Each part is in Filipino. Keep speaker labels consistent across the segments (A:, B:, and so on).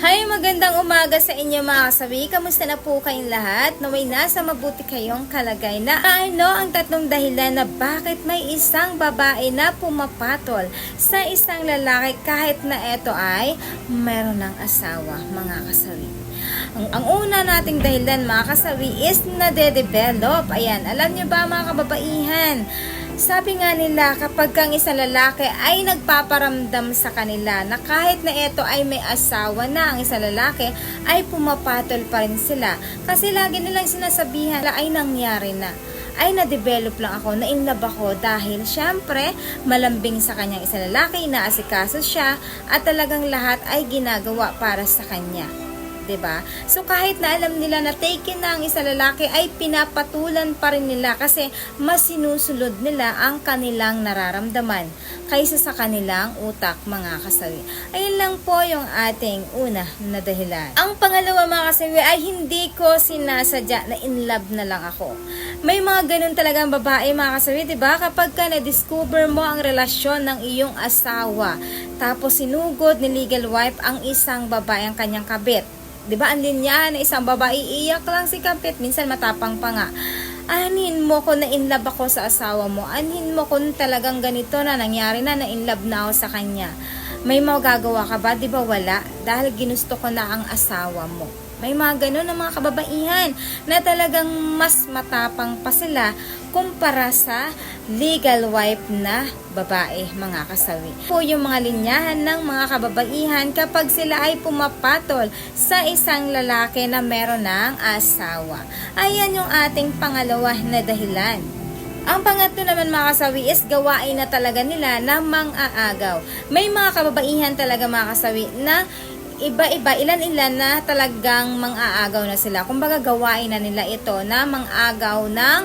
A: Hi, magandang umaga sa inyo mga kasabi. Kamusta na po kayong lahat? Naway nasa mabuti kayong kalagay na ano ang tatlong dahilan na bakit may isang babae na pumapatol sa isang lalaki kahit na ito ay meron ng asawa mga kasabi. Ang, ang una nating dahilan mga kasawi is na de-develop. Ayan, alam nyo ba mga kababaihan? Sabi nga nila kapag kang isang lalaki ay nagpaparamdam sa kanila na kahit na ito ay may asawa na ang isang lalaki ay pumapatol pa rin sila. Kasi lagi nilang sinasabihan na ay nangyari na ay na-develop lang ako, na-inlove ako dahil syempre malambing sa kanyang isang lalaki, inaasikaso siya at talagang lahat ay ginagawa para sa kanya. 'Di ba? So kahit na alam nila na taken na ang isa lalaki ay pinapatulan pa rin nila kasi mas sinusunod nila ang kanilang nararamdaman kaysa sa kanilang utak mga kasawi. Ayun lang po yung ating una na dahilan. Ang pangalawa mga kasawi ay hindi ko sinasadya na in love na lang ako. May mga ganun talagang babae mga kasawi, 'di ba? Kapag ka na-discover mo ang relasyon ng iyong asawa, tapos sinugod ni legal wife ang isang babae ang kanyang kabit. 'Di ba ang linya na isang babae iiyak lang si kapit, minsan matapang pa nga. Anhin mo ko na in love ako sa asawa mo. Anhin mo kung talagang ganito na nangyari na na in love na ako sa kanya. May magagawa ka ba? 'Di ba wala? Dahil ginusto ko na ang asawa mo. May mga ganun na mga kababaihan na talagang mas matapang pa sila kumpara sa legal wife na babae, mga kasawi. Po yung mga linyahan ng mga kababaihan kapag sila ay pumapatol sa isang lalaki na meron ng asawa. Ayan yung ating pangalawa na dahilan. Ang pangatlo naman mga kasawi is gawain na talaga nila na mang-aagaw. May mga kababaihan talaga mga kasawi na iba-iba, ilan-ilan na talagang mang-aagaw na sila. Kumbaga gawain na nila ito na mang-agaw ng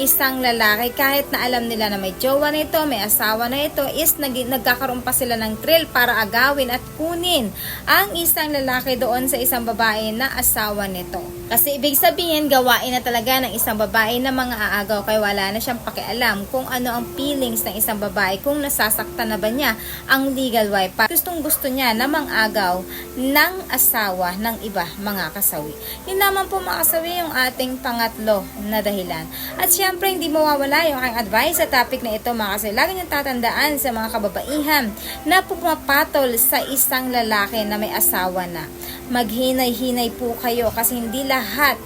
A: isang lalaki kahit na alam nila na may jowa na ito, may asawa na ito, is nag nagkakaroon pa sila ng thrill para agawin at kunin ang isang lalaki doon sa isang babae na asawa nito. Kasi ibig sabihin, gawain na talaga ng isang babae na mga aagaw kaya wala na siyang pakialam kung ano ang feelings ng isang babae, kung nasasaktan na ba niya ang legal wife. Gustong gusto niya na mang-agaw ng asawa ng iba mga kasawi. Yun naman po mga kasawi yung ating pangatlo na dahilan. At syempre hindi mawawala yung aking advice sa topic na ito mga kasawi. Lagi niyong tatandaan sa mga kababaihan na pumapatol sa isang lalaki na may asawa na. Maghinay-hinay po kayo kasi hindi lahat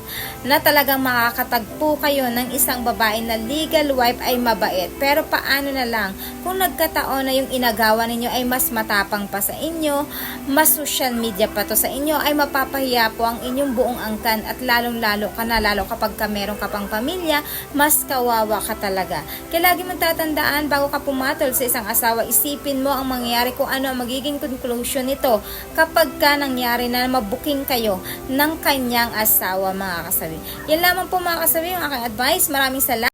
A: na talagang makakatagpo kayo ng isang babae na legal wife ay mabait. Pero paano na lang kung nagkataon na yung inagawa ninyo ay mas matapang pa sa inyo, mas social media pa to sa inyo, ay mapapahiya po ang inyong buong angkan at lalong-lalo ka na, lalo kapag ka meron ka pang pamilya, mas kawawa ka talaga. Kaya lagi mong tatandaan bago ka pumatol sa isang asawa, isipin mo ang mangyayari kung ano ang magiging conclusion nito kapag ka nangyari na mabuking kayo ng kanyang asawa mga kasabi. Yan lamang po mga kasabi yung aking advice. Maraming salamat.